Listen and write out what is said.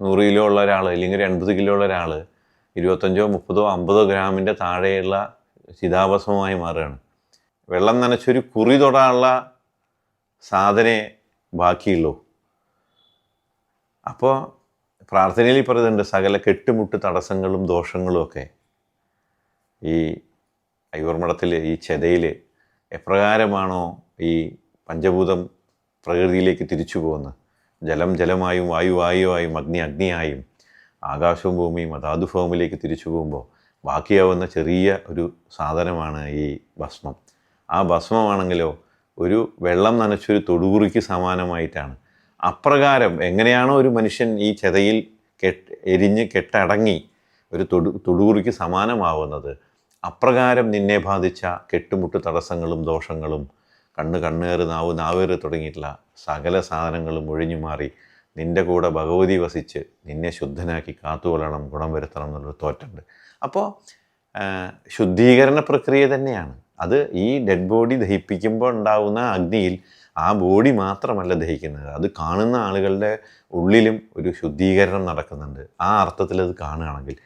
നൂറ് കിലോ ഉള്ള ഒരാൾ അല്ലെങ്കിൽ ഒരു എൺപത് കിലോ ഉള്ള ഒരാൾ ഇരുപത്തഞ്ചോ മുപ്പതോ അമ്പതോ ഗ്രാമിന്റെ താഴെയുള്ള ചിതാഭസ്മമായി മാറുകയാണ്. വെള്ളം നനച്ചൊരു കുറി തൊടാനുള്ള സാധനേ ബാക്കിയുള്ളൂ. അപ്പോൾ പ്രാർത്ഥനയിൽ പറയുന്നുണ്ട് സകല കെട്ടുമുട്ട് തടസ്സങ്ങളും ദോഷങ്ങളും ഒക്കെ ഈ അയ്യൂർമഠത്തിൽ ഈ ചെതയിൽ എപ്രകാരമാണോ ഈ പഞ്ചഭൂതം പ്രകൃതിയിലേക്ക് തിരിച്ചു പോകുന്നത്? ജലം ജലമായും വായു വായുവായും അഗ്നി അഗ്നിയായും ആകാശവും ഭൂമിയും അതാതുഭവമിലേക്ക് തിരിച്ചു പോകുമ്പോൾ ബാക്കിയാവുന്ന ചെറിയ ഒരു സാധനമാണ് ഈ ഭസ്മം. ആ ഭസ്മമാണെങ്കിലോ ഒരു വെള്ളം നനച്ചൊരു തൊടുകുറിക്ക് സമാനമായിട്ടാണ്. അപ്രകാരം എങ്ങനെയാണോ ഒരു മനുഷ്യൻ ഈ ചെതയിൽ കെട്ട് എരിഞ്ഞ് കെട്ടടങ്ങി ഒരു തൊടു തൊടുകുറിക്ക് സമാനമാവുന്നത് അപ്രകാരം നിന്നെ ബാധിച്ച കെട്ടുമുട്ട് തടസ്സങ്ങളും ദോഷങ്ങളും കണ്ണ് കണ്ണേറ് നാവ് നാവേറ് തുടങ്ങിയിട്ടുള്ള സകല സാധനങ്ങളും ഒഴിഞ്ഞു മാറി നിന്റെ കൂടെ ഭഗവതി വസിച്ച് നിന്നെ ശുദ്ധനാക്കി കാത്തുകൊള്ളണം ഗുണം വരുത്തണം എന്നുള്ളൊരു തോറ്റുണ്ട്. അപ്പോൾ ശുദ്ധീകരണ പ്രക്രിയ തന്നെയാണ്. അത് ഈ ഡെഡ് ബോഡി ദഹിപ്പിക്കുമ്പോൾ ഉണ്ടാവുന്ന അഗ്നിയിൽ ആ ബോഡി മാത്രമല്ല ദഹിക്കുന്നത്. അത് കാണുന്ന ആളുകളുടെ ഉള്ളിലും ഒരു ശുദ്ധീകരണം നടക്കുന്നുണ്ട്. ആ അർത്ഥത്തിൽ അത് കാണുകയാണെങ്കിൽ